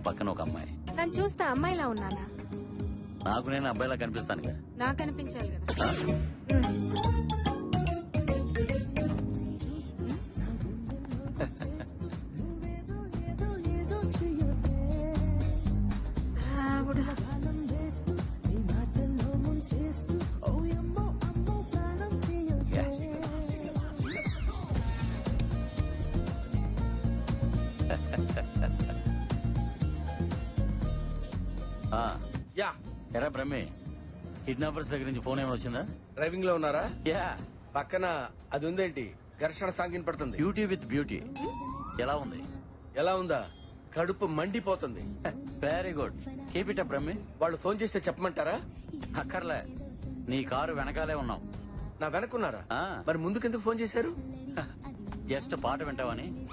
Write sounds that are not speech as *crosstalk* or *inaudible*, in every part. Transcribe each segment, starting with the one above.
పక్కన ఒక అమ్మాయి. నన్ను చూస్తే అమ్మాయిలా ఉన్నానా? నాకు నేను అబ్బాయిలా కనిపిస్తానుగా. నాకు అనిపించాలి కదా. ఎరా బ్రహ్మే కిడ్నాపర్స్ దగ్గర నుంచి ఫోన్ ఏమైనా వచ్చిందా? డ్రైవింగ్లో ఉన్నారా? యా. పక్కన అది ఉందేంటి? ఘర్షణ సాంగిన్ పడుతుంది. బ్యూటీ విత్ బ్యూటీ ఎలా ఉంది? ఎలా ఉందా? కడుపు మండిపోతుంది. Very good keep it up బ్రహ్మే. వాళ్ళు ఫోన్ చేస్తే చెప్పమంటారా? అక్కర్లే. నీ కారు వెనకాలే ఉన్నాం. నా వెనకున్నారా ఆ. మరి ముందుకెందుకు ఫోన్ చేశారు? జస్ట్ పాట వింటావని.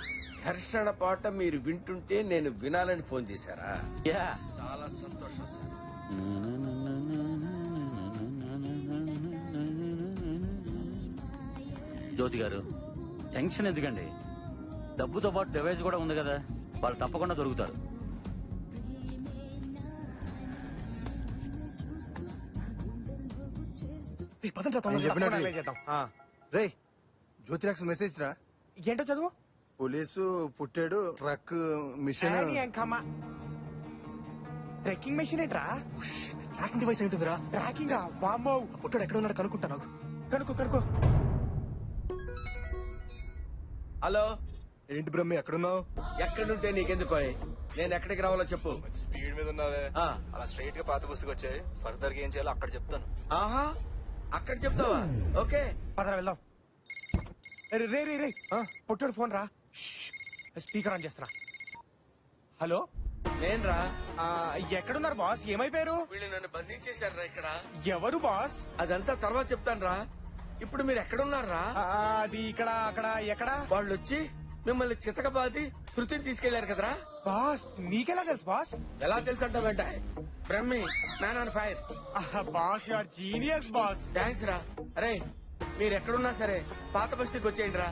ఘర్షణ పాట మీరు వింటుంటే నేను వినాలని ఫోన్ చేశారా? యా. చాలా సంతోషం జ్యోతి గారు టెన్షన్ ఎందుకండి? డబ్బుతో పాటు డివైస్ కూడా ఉంది కదా వాళ్ళు తప్పకుండా దొరుకుతారు. నేను చెప్పినట్టు అలాగే చేద్దాం. ఆ. రే జ్యోతిరాక్స్ మెసేజ్ రా. ఏంటో చదువు? పోలీసు పుట్టాడు ట్రక్ మిషన్. ఏయ్, ఎంకమ్మ. ట్రెక్కింగ్ మెషిన్ ఏంట్రా? ట్రాకింగ్ డివైస్ ఏంటిదిరా? ట్రాకింగ్ వామ్మో. పుట్టాడు ఎక్కడ ఉన్నాడు కనుక్కుంటా నాకు. కనుకో కనుకో హలో? ఏంటి బ్రహ్మి ఎక్కడున్నావు? ఎక్కడుంటే నీకెందుకో నేను ఎక్కడికి రావాలో చెప్పు. స్పీడ్ మీద ఉన్నావే. ఆ. అలా స్ట్రైట్గా పాత బస్సుకి వచ్చాయి. ఫర్దర్గా ఏం చేయాలో అక్కడ చెప్తాను. ఆహా? అక్కడ చెప్తావా? ఓకే. పదరా వెళ్దాం. రే రే రే. రే పుట్టాడు ఫోన్ రా. స్పీకర్ ఆన్ చేస్తున్నా. హలో? నేను రా. ఆ, ఎక్కడున్నారు బాస్? ఏమైపోయారు? వీళ్ళు నన్ను బంధించేశారా ఇక్కడ. ఎవరు బాస్? అదంతా తర్వాత చెప్తాను రా. ఇప్పుడు మీరు ఎక్కడున్నారా? అది ఇక్కడ అక్కడ ఎక్కడ? వాళ్ళు వచ్చి మిమ్మల్ని చితకబాది శృతిని తీసుకెళ్ళారు కదరా? బాస్ మీకెలా తెలుసు బాస్? ఎలా తెలుసు అంటావేంట బ్రహ్మి మ్యాన్ ఆన్ ఫైర్ ఆహా, boss you're genius boss. Thanks రా. అరే మీరు ఎక్కడున్నా సరే పాత బస్తీకి వచ్చేయండి రా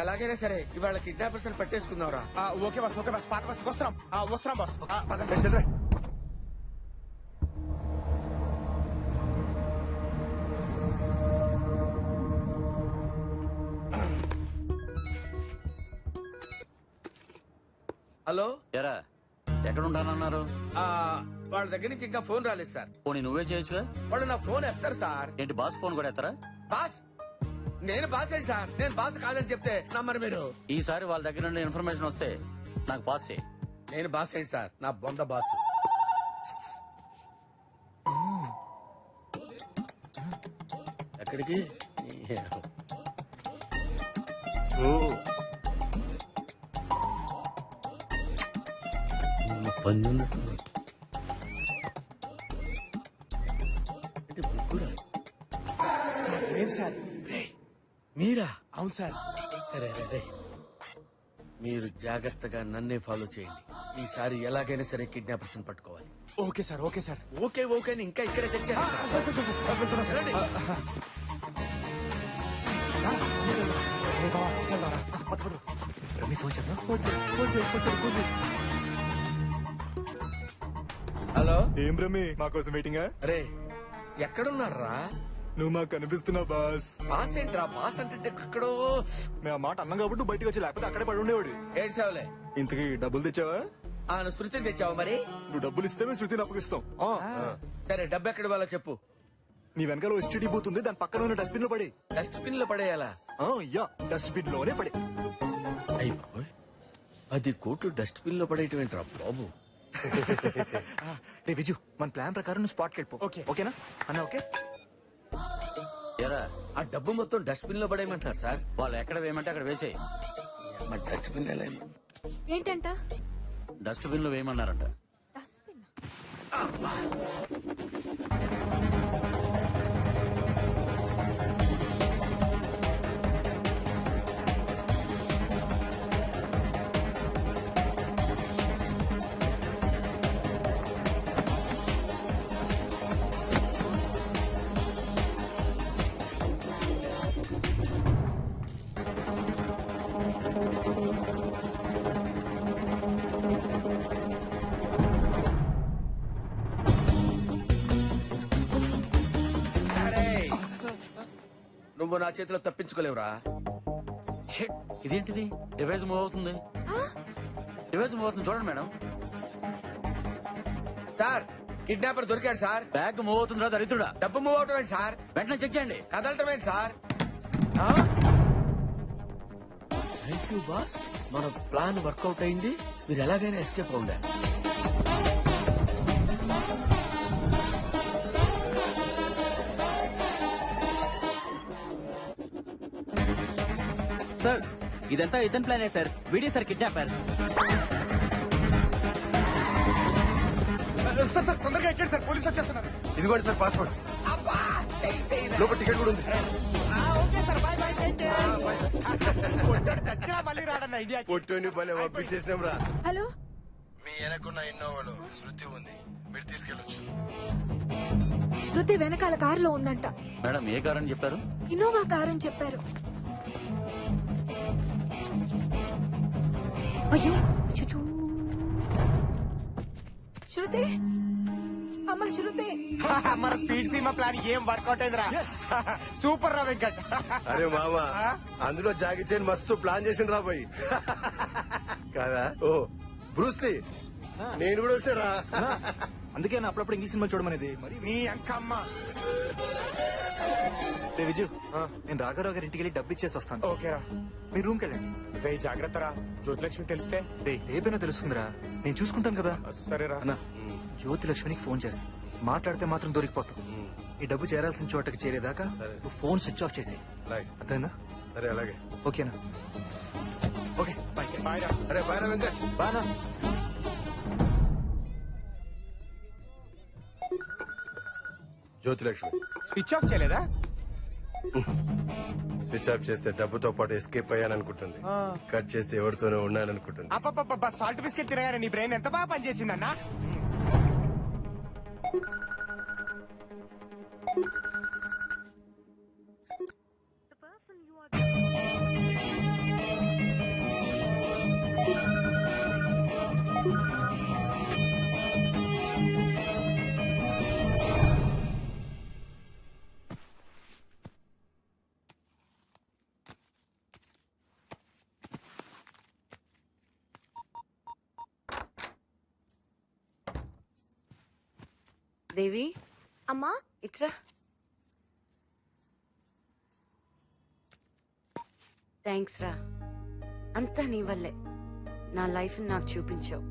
ఎలాగైనా సరే ఇవాళ కిడ్నాపర్స్ పట్టేసుకుందాం రా ఆ, ఓకే బాస్ ఓకే బాస్ పాత బస్కి వస్తున్నాం. ఆ, వస్తున్నాం బాస్. ఆ, పదండి. హలో? ఎరా ఎక్కడ ఉంటానన్నారు ఆ, వాళ్ళ దగ్గర నుంచి ఇంకా ఫోన్ రాలేదు సార్. పోనీ నువ్వే చేయొచ్చుగా? వాళ్ళు నా ఫోన్ ఎత్తారు సార్. ఏంటి బాస్ ఫోన్ కూడా ఎత్తరా? బాస్? నేను బాస్ ఏంటి సార్. నేను బాస్ కాదని చెప్తే నమ్మరు మీరు. ఈసారి వాళ్ళ దగ్గర నుండి ఇన్ఫర్మేషన్ వస్తే నాకు పాస్ చేయి. నేను బాస్ ఏంటి సార్. నా బొంద బాస్. ఎక్కడికి? పందున్నట్టు సార్ మీరు సార్ మీరా అవును సార్ సరే రే. మీరు జాగ్రత్తగా నన్నే ఫాలో చేయండి ఈసారి ఎలాగైనా సరే కిడ్నాపర్స్ పట్టుకోవాలి okay sir okay sir okay okay అని ఇంకా ఇక్కడే తెచ్చారు ఫోన్ చేద్దాం ఏం బ్రహ్మి మా కోసం వెయిటింగా రే ఎక్కడున్నారా నువ్వు మాకు కనిపిస్తున్నావు బాస్. బాస్ ఏంట్రా? బాస్ అంటే ఎక్కడో మేము ఆ మాట అన్నాం కాబట్టి నువ్వు బయటికి వచ్చి లేకపోతే అక్కడే పడి ఉండేవాడు ఏడ్చావులే. ఇంతకీ డబ్బులు తెచ్చావా? ఆ నువ్వు శృతిని తెచ్చావు మరి? నువ్వు డబ్బులు ఇస్తే మేము శృతిని అప్పగిస్తాం. ఆ. సరే డబ్బు ఎక్కడ వాళ్ళ చెప్పు. నీ వెనకాల ఎస్టీడీ బూత్ ఉంది దాని పక్కన ఉన్న డస్ట్బిన్లో పడి. డస్ట్బిన్లో పడేయాలా? యా డస్ట్బిన్లోనే పడి. అయ్యి బాబోయ్ పది కోట్లు డస్ట్బిన్లో పడేయటం ఏంట్రా బాబు? *laughs* రే విజు మన ప్లాన్ ప్రకారం నువ్వు స్పాట్కి వెళ్ళిపో. ఓకే. ఓకేనా అన్న ఓకే ఎరా ఆ డబ్బు మొత్తం డస్ట్బిన్లో పడేయమంటారు సార్. వాళ్ళు ఎక్కడ వేయమంటే అక్కడ వేసేయి. మరి డస్ట్బిన్ ఎలా ఏంటంట? డస్ట్బిన్లో వేయమన్నారంట. డస్ట్బిన్ నువ్వు నా చేతిలో తప్పించుకోలేవురా. షిట్ ఇదేంటిది? డివైస్ మూవ్ అవుతుంది. డివైస్ మూవ్ అవుతుంది చూడండి మేడం. సార్ కిడ్నాపర్ దొరికాడు సార్. బ్యాగ్ మూవ్ అవుతుందిరా దరిద్రుడా. డబ్బు మూవ్ అవటం ఏంటి సార్? వెంటనే చెక్ చేయండి. కదలటం ఏంటి సార్? థ్యాంక్ యూ బాస్ మన ప్లాన్ వర్కౌట్ అయింది. మీరు ఎలాగైనా ఎస్కేప్ అవుండారు సార్. ఇదంతా ఇతని ప్లానే sir. Video sir kidnapper. Sir sir తొందరగా ఎక్కండి సార్. పోలీసు వచ్చేస్తున్నారు. ఇదిగోండి సార్ పాస్పోర్ట్. లోపల టికెట్ కూడా ఉంది. మళ్ళీ రాడన్న ఇండియా. పొట్టుని భలే పంపించేసినాం రా. హలో? మీ వెనకున్న ఇన్నోవాలో శృతి ఉంది. మీరు తీసుకెళ్ళొచ్చు. శృతి వెనకాల కారులో ఉందంట. మేడం ఏ కార్ అని చెప్పారు? ఇన్నోవా కార్ అని చెప్పారు. అయ్యో అచ్చచ్చో. శృతి? అమ్మ శృతి. *laughs* మన స్పీడ్ సీమా ప్లాన్ ఏం వర్కౌట్ అయిందిరా? *laughs* సూపర్ రా వెంకట్. *laughs* అరే మామ అందులో జాగి చైన్ మస్తు ప్లాన్ చేసిన రా పోయి కాదా? ఓ బ్రూస్లీ నేను కూడా వచ్చారా అందుకే నా అప్పుడప్పుడు ఇంగ్లీష్ సినిమా చూడమనేది. మరి నీ అంకమ్మ రే విజు నేను రాఘరావు గారి ఇంటికి వెళ్ళి డబ్బు ఇచ్చేసి వస్తాను. ఓకేరా. మీ రూమ్కి వెళ్ళండి. రే జాగ్రత్త రా. జ్యోతిలక్ష్మి తెలిస్తే. రే రేపైనా తెలుస్తుందిరా? నేను చూసుకుంటాను కదా. సరేరా. అన్నా జ్యోతి లక్ష్మికి ఫోన్ చేస్తా. మాట్లాడితే మాత్రం దొరికిపోతావు ఈ డబ్బు చేరాల్సిన చోటకి చేరేదాకా నువ్వు ఫోన్ స్విచ్ ఆఫ్ అలాగే. అర్థమైందా? సరే అలాగే. ఓకేనా ఓకే బాయ్ బాయ్ అరే బాయ్ బానా జ్యోతిలక్ష్మి. స్విచ్ ఆఫ్ చేయలేదా? *laughs* స్విచ్ ఆఫ్ చేస్తే డబ్బుతో పాటు ఎస్కేప్ అయ్యాననుకుంటుంది. కట్ చేస్తే ఎవరితోనే ఉన్నాననుకుంటుంది. అప్పప్ప సాల్ట్ బిస్కెట్ తినగానే నీ బ్రెయిన్ ఎంత బాగా పనిచేసిందన్నా? దేవి? అమ్మా? ఇట్రా. థ్యాంక్స్ రా. అంతా నీ వల్లే. నా లైఫ్ నాకు చూపించావు.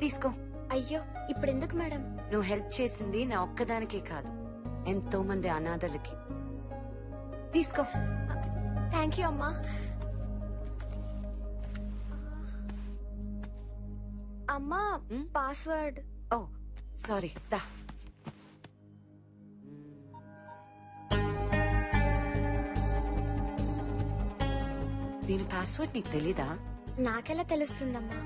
తీసుకో. అయ్యో ఇప్పుడు ఎందుకు మేడం? నువ్వు హెల్ప్ చేసింది నా ఒక్కదానికే కాదు. ఎంతో మంది అనాథలకి. తీసుకో. థ్యాంక్ యూ అమ్మా. అమ్మా? పాస్వర్డ్. ఓ. సారీ దా. దీని పాస్వర్డ్ నీకు తెలీదా? నాకెలా తెలుస్తుందమ్మా?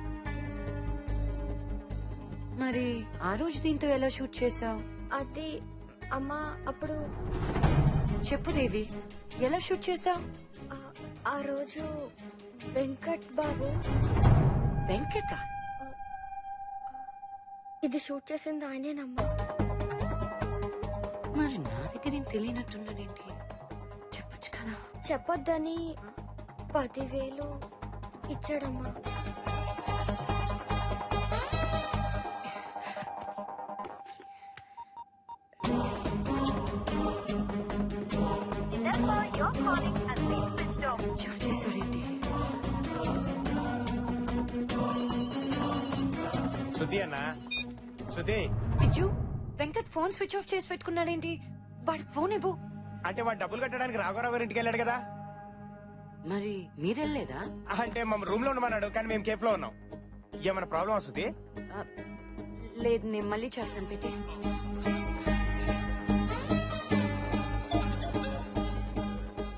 మరి ఆ రోజు దీంతో ఎలా షూట్ చేసావు అది అమ్మా అప్పుడు చెప్పు దేవి ఎలా షూట్ చేసావు ఆ- ఆ రోజు వెంకట్ బాబు వెంకట? ఇది షూట్ చేసింది ఆయనేనమ్మా మరి నా దగ్గర ఏం తెలియనట్టున్నాడేంటి చెప్పొచ్చు కదా. చెప్పొద్దని పదివేలు ఇచ్చాడమ్మా. స్విచ్ ఆఫ్ చేశాడేంటి? శృతి అన్న. Shruti. Viju Venkat phone switch off చేసి పెట్టుకున్నాడేంటి? వాడికి ఫోన్ ఇవ్వు. అంటే వాడు డబ్బులు కట్టడానికి రాఘవరావు గారి ఇంటికి వెళ్ళాడు కదా? మరి మీరెళ్ళలేదా? అంటే మా రూమ్లో ఉండమన్నాడు కానీ మేము కేఫ్లో ఉన్నాం. ఏమైనా ప్రాబ్లం ఆ, లేదు నేను మళ్ళీ చేస్తాను పెట్టి.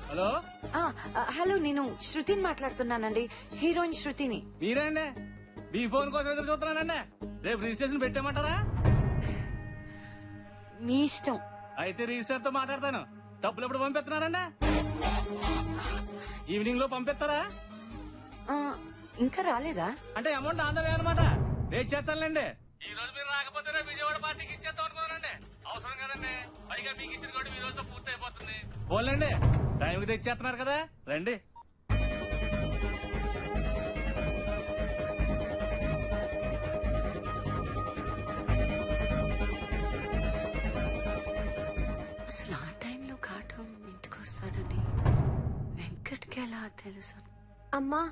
హలో? హలో నేను శృతిని మాట్లాడుతున్నానండి హీరోయిన్ శృతిని. మీరండి? మీ ఫోన్ కోసం ఎదురు చూస్తున్నానండి రేపు రిజిస్ట్రేషన్ పెట్టామంటారా మీ ఇష్టం. అయితే రిజిస్టర్తో మాట్లాడతాను. డబ్బులు ఎప్పుడు పంపిస్తున్నారండి ఈవినింగ్లో పంపిస్తారా? ఆ, ఇంకా రాలేదా? అంటే అమౌంట్ ఆందవే అనమాట వెయిట్ చేస్తానులేండి. ఈ రోజు మీరు రాకపోతే రేపు విజయవాడ పార్టీకి ఇచ్చేద్దాం అనుకున్నానండి. అవసరం కదండి. పైగా మీకు ఇచ్చిన కూడా ఈ రోజుతో పూర్తి అయిపోతుంది పోలండి టైంకి తెచ్చేస్తున్నారు కదా. రండి. ఎలా తెలుసు? అమ్మా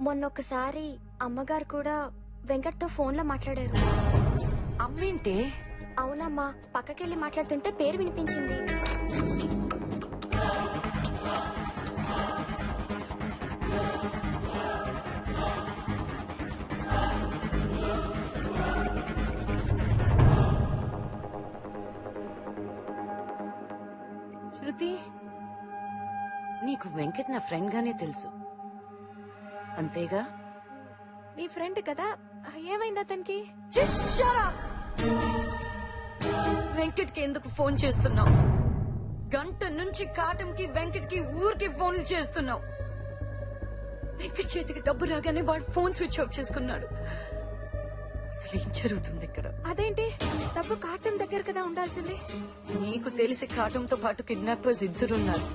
మొన్నొకసారి అమ్మగారు కూడా వెంకట్తో ఫోన్లో మాట్లాడారు. అమ్మేంటే అవునమ్మా పక్కకెళ్ళి మాట్లాడుతుంటే పేరు వినిపించింది. వెంకట్ నా ఫ్రెండ్ గానే తెలుసు. అంతేగా? నీ ఫ్రెండ్ కదా? ఏమైంది అతనికి? వెంకట్కి ఎందుకు ఫోన్ చేస్తున్నావు? గంట నుంచి కాటంకి వెంకట్కి ఊరికి ఫోన్లు చేస్తున్నావు. వెంకట్ చేతికి డబ్బు రాగానే వాడు ఫోన్ స్విచ్ ఆఫ్ చేసుకున్నాడు. అసలు ఏం జరుగుతుంది ఇక్కడ? అదేంటి? డబ్బు కాటం దగ్గర కదా ఉండాల్సింది. నీకు తెలిసి కాటంతో పాటు కిడ్నాపర్స్ ఇద్దరున్నారు.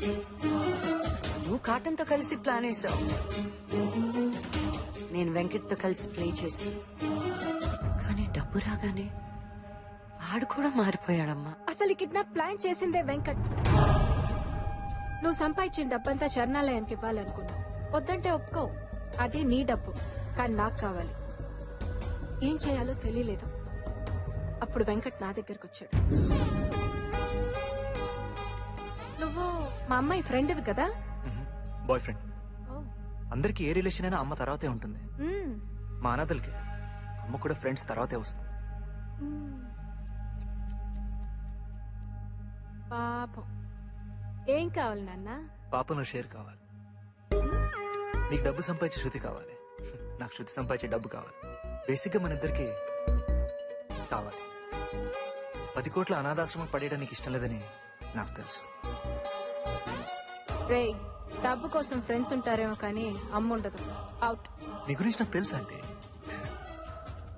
నువ్వు కాటన్తో కలిసి ప్లాన్ వేసావు నేను వెంకట్తో కలిసి ప్లే చేసి కానీ డబ్బు రాగానే వాడు కూడా మారిపోయాడమ్మా. అసలు ఈ కిడ్నాప్ ప్లాన్ చేసిందే వెంకట్. నువ్వు సంపాదించిన డబ్బంతా శరణాలయానికి ఇవ్వాలనుకున్నావు. వద్దంటే ఒప్పుకో అది నీ డబ్బు. కానీ నాకు కావాలి. ఏం చేయాలో తెలియలేదు. అప్పుడు వెంకట్ నా దగ్గరకు వచ్చాడు. నువ్వు మా అమ్మాయి ఫ్రెండ్వి కదా? Boyfriend. అందరికి ఏ రిలేషన్ అయినా అమ్మ తర్వాతే ఉంటుంది. మా అనాథలకి అమ్మ కూడా ఫ్రెండ్స్ తర్వాతే వస్తుంది. పాపం. ఏం కావాలి నాన్న? పాపను షేర్ కావాలి. నీకు డబ్బు సంపాదించే శృతి కావాలి. *laughs* నాకు శృతి సంపాదించే డబ్బు కావాలి. బేసిక్గా మన ఇద్దరికి కావాలి. పది కోట్ల అనాథాశ్రమం పడేయడానికి ఇష్టం లేదని నాకు తెలుసు. రేయ్ డబ్బు కోసం ఫ్రెండ్స్ ఉంటారేమో కానీ అమ్మ ఉండదు. అవుట్ నీ గురించి నాకు తెలుసా అంటే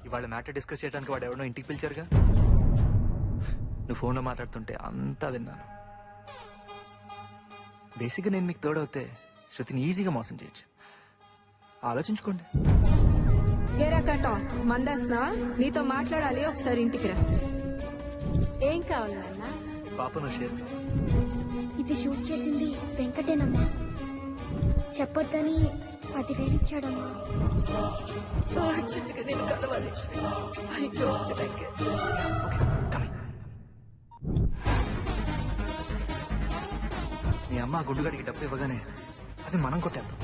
ఇవాళ మ్యాటర్ డిస్కస్ చేయడానికి వాడు ఎవడో ఇంటికి పిలిచారుగా? నువ్వు ఫోన్లో మాట్లాడుతుంటే అంతా విన్నాను. బేసిక్గా నేను మీకు తోడవుతే శృతిని ఈజీగా మోసం చేయొచ్చు. ఆలోచించుకోండి. కట్టం మందేస్తున్నావా నీతో మాట్లాడాలి ఒకసారి ఇంటికి రా. ఏం కావాలి నాన్న? పాపను షేర్. ఇది షూట్ చేసింది వెంకటేనమ్మా. చెప్పొద్దని పదివేలు ఇచ్చాడమ్మా. చిట్టుగా నేను కలవాలి. మీ అమ్మ ఆ గుండుగాడికి డబ్బు ఇవ్వగానే అది మనం కొట్టేద్దాం.